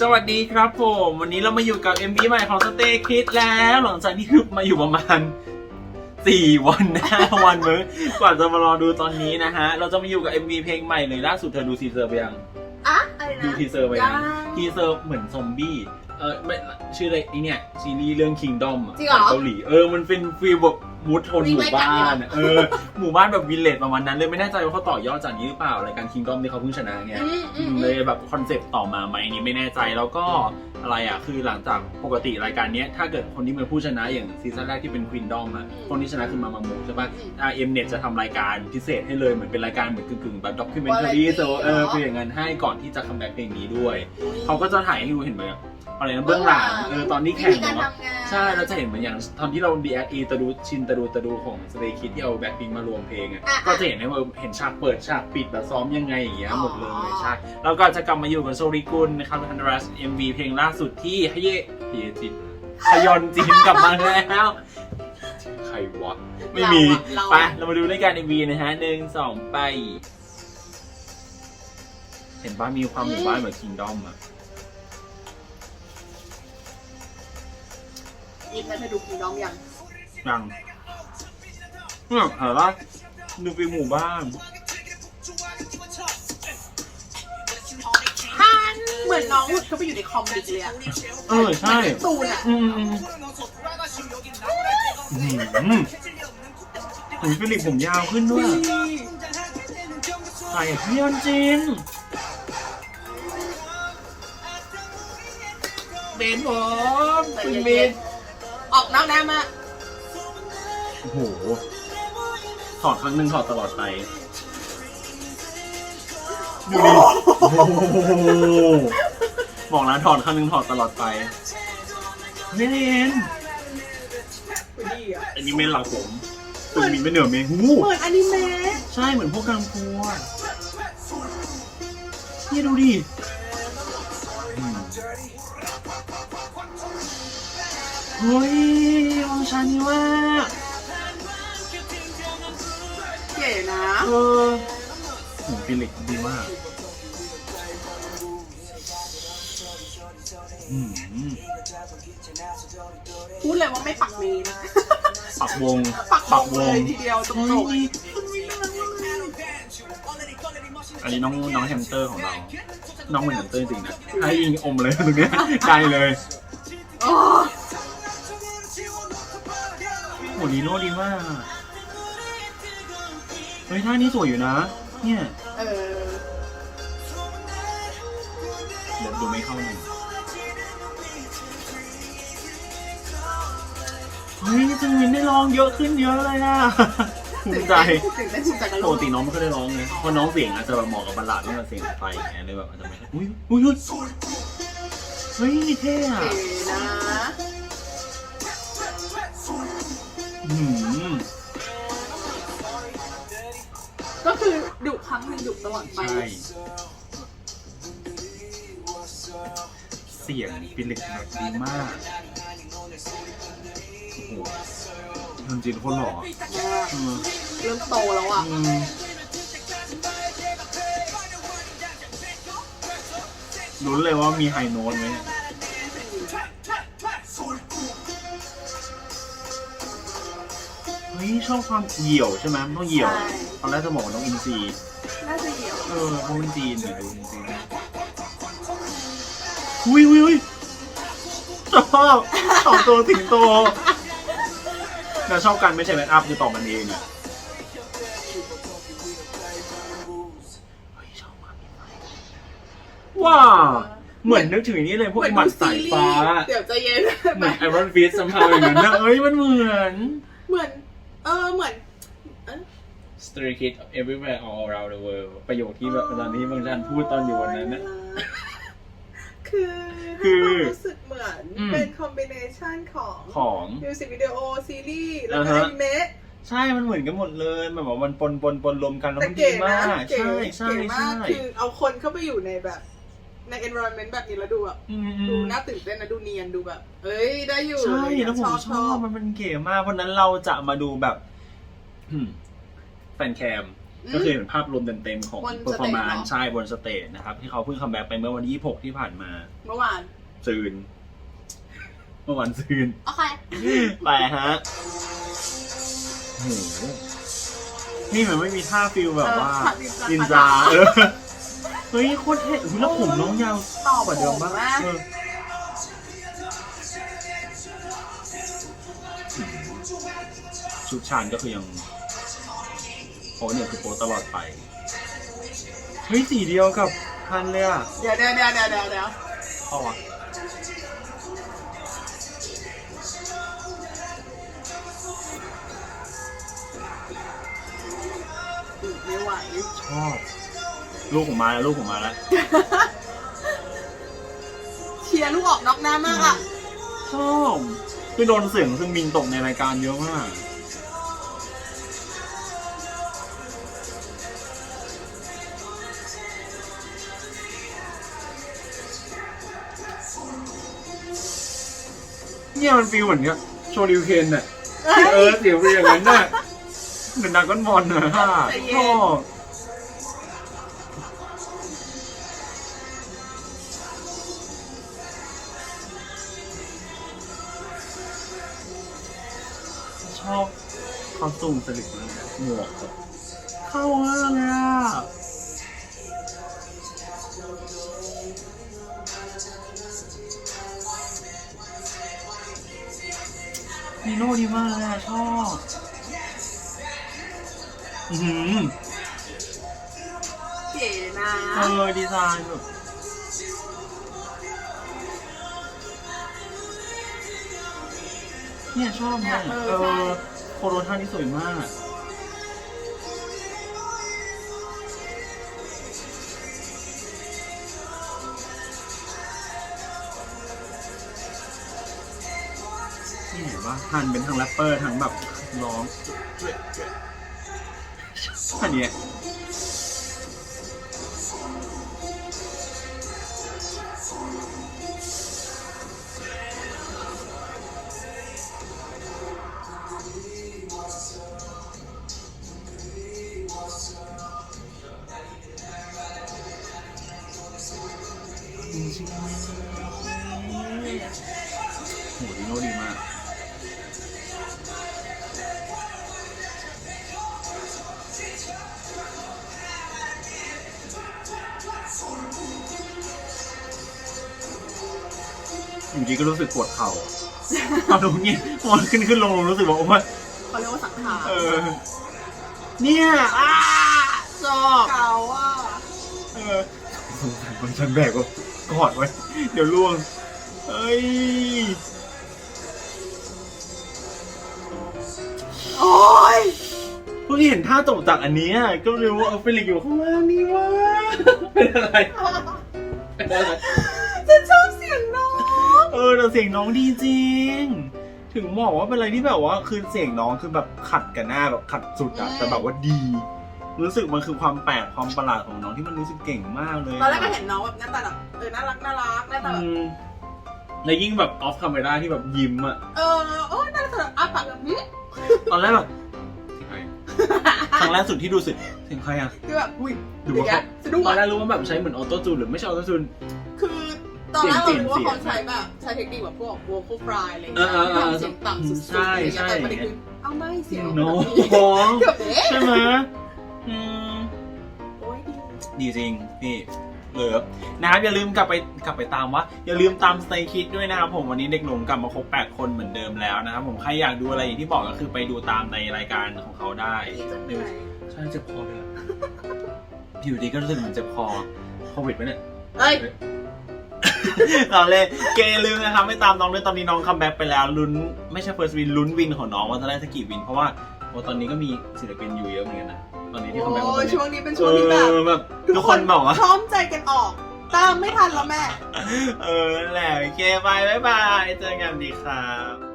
สวัสดีครับผม วันนี้เรามาอยู่กับ MV ใหม่ของ Stay Kids แล้ว หลังจากที่คือมาอยู่ประมาณ 4 วัน5วันมึงกว่าจะมารอดูตอนนี้นะฮะ เราจะมาอยู่กับ MV เพลงใหม่เลยล่าสุดเธอดูทีเซอร์ไปยังอะอะไรนะดูทีเซอร์ไปยังยังทีเซอร์เหมือนซอมบี้เออไม่ชื่ออะไรไอเนี่ยซีรีส์เรื่อง Kingdom อะจริงเหรอ ของเกาหลีเออมันเป็นฟีลแบบ มูดโทนหมู่บ้านอะเออ หมู่บ้านแบบวิลเลจประมาณนั้นเลยไม่แน่ใจว่าเขาต่อยอดจากนี้หรือเปล่ารายการ Kingdom ที่เขาเพิ่งชนะไงอืมอืมเลยแบบคอนเซปต์ต่อมาไหมอันนี้ไม่แน่ใจแล้วก็อะไรอะคือหลังจากปกติรายการเนี้ยถ้าเกิดคนที่เป็นผู้ชนะอย่างซีซั่นแรกที่เป็นควีนดอมอะคนที่ชนะคือมามามูใช่ป่ะอาเอ็มเน็ตจะทำรายการพิเศษให้เลยเหมือนเป็นรายการเหมือนกึ่งๆแบบด็อกิเมนทารีเออคืออย่างนั้นให้ก่อนที่จะคัมแบ็กเพลงนี้ด้วย เขาก็จะถ่ายให้ดูเห็นไหม อะไรนะเบื้องหลังเออตอนที่แข่งวิธีการเนาะทำงานใช่เราจะเห็นเหมือนอย่างตอนที่เราดีแอตะดูชินตะดูตะดูของสเตย์คิดที่เอาแบ็คพิงมารวมเพลงอะอะก็จะเห็นได้ว่าเห็นฉากเปิดฉากปิดแบบซ้อมยังไงอย่างเงี้ยอ๋อหมดเลยใช่แล้วก็จะกลับมาอยู่กับโซริกุลนะครับฮันรัส MV เพลงล่าสุดที่ฮเยฮเยจินฮยอนจินกลับมาแล้วใครวะไม่มีเราไปอะเรามาดูด้วยกัน MV นะฮะหนึ่งสองไป เห็นป้ามีความหมู่บ้านเหมือนคิงดอมอะ ยินแล้วเธอดูคีดอมยังยังเนี่ยเห็นปะดูเป็นหมู่บ้านฮันเหมือนน้องหุดเข้าไปอยู่ในคอมบิกเลยอะเออใช่ตูนอะอืมอืมอืมอืมผมฟิลิปผมยาวขึ้นด้วยใส่เพี้ยนจินเบนผมคุณเบน ออกนอกหน้ามาโอ้โหถอดครั้งหนึ่งถอดตลอดไปดูดิโอ้โหบอกแล้วถอดครั้งหนึ่งถอดตลอดไปเมนดีอะอันนี้เมนหลังผมคุณมีไม่เหนือเมนหูเหมือนอนิเมะใช่เหมือนพวกกังฟูอะนี่ดูดิ เฮ้ยมองชันนี่ว่าเก๋นะเออโหฟิลิกดีมาก อืมพูดเลยว่าไม่ปักเมนะ ปักวงปักวงเลยทีเดียวตรงยอันนี้น้องน้องแฮมสเตอร์ของเรา น้องเป็นแฮมสเตอร์จริงๆนะให้ยิงอมเลยตรงเนี้ยใจเลย โหลีโน่ดีมากอะเฮ้ยท่านี้สวยอยู่นะ เนี่ยเออเดี๋ยวดูไม่เข้าหนึ่งเฮ้ยจึงมินได้ร้องเยอะขึ้นเยอะเลยอะภูมิใจตื่นเต้นภูมิใจกับปลูกกติน้องไม่ค่อยได้ร้องไงเพราะน้องเสียงอาจจะแบบเหมาะกับบัลลาดไม่กับเสียงไฟอย่างเงี้ยเลยแบบอาจจะไม่อุ้ยอุ้ยอุ้ยเฮ้ยเท่อะเก๋นะอื ตลอดไป ใช่ เสียงฟิลิปแบบดีมากโอ้โหจริงๆโคนหล่ออะอืมเริ่มโตแล้วอะ อืมรู้เลยว่ามีไฮโน้ตไหมเนี่ยเฮ้ยชอบความเหี่ยวใช่ไหมมันต้องเหี่ยวใช่ ตอนแรกจะบอกว่าน้องอินซี น่าจะเหี่ยวเออเพราะมันจีนเดี๋ยวดูจริงๆนะอุ้ยอุ้ยอุ้ยชอบสองตัวสิงโตแต่ชอบกันไม่ใช่แมทอัพคือต่อมันเองอะเฮ้ยชอบมากว้าวเหมือนนึกถึงนี่เลยพวกไอหมัดสายฟ้า เดี๋ยวใจะเย็นเหมือนไอรอนฟิสซัมพาวอย่างนั้นนะเอ้ยมันเหมือน เหมือน เออเหมือนเอ้ย Stray Kids everywhere all around the world ประโยคที่แบบตอนนี้บางท่านพูดตอนอยู่วันนั้นนะ คือคือให้ความรู้สึกเหมือนอืม เป็นคอมบิเนชันของของ มิวสิกวิดีโอซีรีส์แล้วก็อ่าอฮะ นิเมะ ใช่มันเหมือนกันหมดเลยแบบว่ามันปนปนปนรวมกันแล้วแต่มันดีเก๋มานะกเก๋ใช่ใช่เก๋มาใช่กคือเอาคนเข้าไปอยู่ในแบบใน environment แบบนี้แล้วดูแบบอืมอืดูมน่าตื่นเต้นนะดูเนียนดูแบบ เอ้ยได้อยู่ใช่แล้วผมชอบมันเป็นเก๋มาก เพราะฉะนั้นเราจะมาดูแบบอืม แฟนแคม อืม ก็คือเห็นภาพรวมเต็มๆของบนสเตจเปอร์ฟอร์มานเหรอ ใช่บนสเตจนะครับ ที่เขาเพิ่งคัมแบ็กไปเมื่อวันที่26 ที่ผ่านมาเมื่อวานซืน เมื่อวันซืน โอเคไปฮะโหนี่มันไม่มีท่าฟิลแบบว่าเออนินจาเออ เฮ้ยโคตรเท่อุ๊ยแล้วผมน้องยาวต่อกว่าเดิมมากผมอะเออชุดชานก็คือยัง โอ้เนี่ยคือโปตลอดไป เฮ้ยสีเดียวกับฮันเลยอะเดี๋ยวเดี๋ยวเดี๋ยวเดี๋ยวเดี๋ยวเดี๋ยวอ๋ออืมไม่ไหวชอบ ลูกผมมาแล้วลูกผมมาแล้ว เชียร์ลูกออกนอกหน้ามากอะ ชอบคือโดนเสียงซึ่งมินตกในรายการเยอะมาก เนี่ยมันฟีลเหมือนกับโชริวเคนน่ะเออเสียงฟีลอย่างนั้นน่ะเหมือนดรากอนบอลน่ะฮะใจเย็นชอบชอบคอสตูมสลิปมากหมวกแบบเข้ามากเลยอะ นีโน่ดีมากเลยอะชอบ อือหือเก๋นะเออดีไซน์แบบเนี่ยชอบมากเนี่ยเออเอใช่อโคโรท่านี่สวยมาก นี่เห็นว่าฮันเป็นทั้งแรปเปอร์ทั้งแบบร้องอันเนี้ยโหดีโนดีมาก อยู่ดีก็รู้สึกปวดเข่าเอาตรงนี้พอมันขึ้นขึ้นลงลงรู้สึกว่าโอ้ยเขาเรียกว่าสังขารเออ เนี่ยอ้าชอบเก่าอะเออสงสารคนฉันแบกว่ากอดไว้ เดี๋ยวล่วงเอ้ยโอ้ยเพิ่งเห็นท่าตกจากอันเนี้ยก็เลยรู้ว่าเออเฟลิกอยู่ข้างล่างนี่ว่าเป็นอะไรเป็นอะไร เออแต่เสียงน้องดีจริง ถึงบอกว่าเป็นอะไรที่แบบว่าคือเสียงน้องคือแบบขัดกับหน้าแบบขัดสุดอะแต่แบบว่าดี รู้สึกมันคือความแปลกความประหลาดของน้องที่มันรู้สึกเก่งมากเลยตอนแรกก็เห็นน้องแบบหน้าตาแบบเออน่ารักน่ารักหน้าตาแบบอืมแล้วยิ่งแบบออฟคาเมราที่แบบยิ้มอะเออโอ้ยน่ารักแบบอ้าปากแบบหึตอนแรกแบบเสียงใครครั้งแรกสุดที่ดูสึกเสียงใครอะคือแบบอุ้ยดูอย่างว่าเงี้ยสะดุ้งตอนแรอะกรู้ว่าแบบใช้เหมือนออโต้จูนหรือไม่ใช่ออโต้จูนคือ ตอนแรกเรารู้ว่าเสียงเขาเสียงใช้แบบใช้เทคนิคแบบพวก vocal fry อะไรอย่างเอเงี้อยเออเออทำเสียงต่ำสุดๆใช่อะไรอย่างเงี้ยใช่แต่ประเด็นคือเอาไม่เสียงน้องเกือบเอ๊ะใช่ไหมอืมโอ้ยดีดีจริงพี่เลิฟนะครับอย่าลืมกลับไปกลับไปตามว่า อย่าลืมตามสเตย์คิดด้วยนะครับผมวันนี้เด็กหนุ่มกลับมาครบ 8 คนเหมือนเดิมแล้วนะครับผมใครอยากดูอะไรอย่างที่บอกก็คือไปดูตามในรายการของเขาได้ดีจังเลยใช่เจ็บคอเลยอะอยู่ดีก็รู้สึกเหมือนเจ็บคอโควิดไหมเนี่ยเอ้ย เราเลยเกย์ลืมนะครับไม่ตามน้องด้วยตอนนี้น้องคัมแบ็กไปแล้วลุ้นไม่ใช่เฟิร์สวินลุ้นวินของน้องว่าจะได้สักกี่วิน เพราะว่าโอ้ตอนนี้ก็มีศิลปินอยู่เยอะเหมือนกันนะตอนนี้ที่คัมแบ็กมาตโอ้อนยนี้ช่วงนี้เป็นช่วงที่แบบเออแบบทุกคนบอกว่า พร้อมใจกันออก ตามไม่ทันแล้วแม่ เออนั่นแหละโอเคบายบายบายเจอกันดีครับ